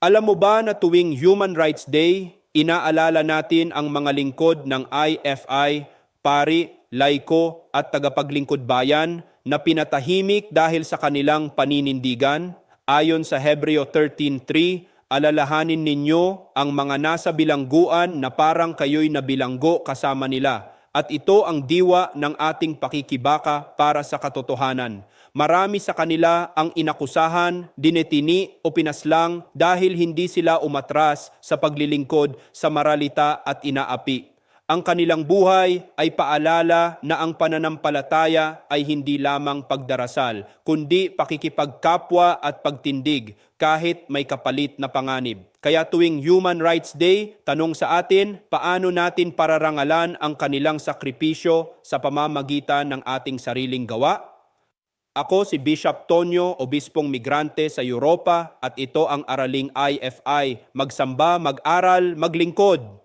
Alam mo ba na tuwing Human Rights Day, inaalala natin ang mga lingkod ng IFI, pari, laiko at tagapaglingkod bayan na pinatahimik dahil sa kanilang paninindigan? Ayon sa Hebreo 13.3, alalahanin ninyo ang mga nasa bilangguan na parang kayo'y nabilanggo kasama nila. At ito ang diwa ng ating pakikibaka para sa katotohanan. Marami sa kanila ang inakusahan, dinetini o pinaslang dahil hindi sila umatras sa paglilingkod sa maralita at inaapi. Ang kanilang buhay ay paalala na ang pananampalataya ay hindi lamang pagdarasal, kundi pakikipagkapwa at pagtindig kahit may kapalit na panganib. Kaya tuwing Human Rights Day, tanong sa atin, paano natin pararangalan ang kanilang sakripisyo sa pamamagitan ng ating sariling gawa? Ako si Bishop Tonyo, Obispong Migrante sa Europa at ito ang Araling IFI. Magsamba, mag-aral, maglingkod.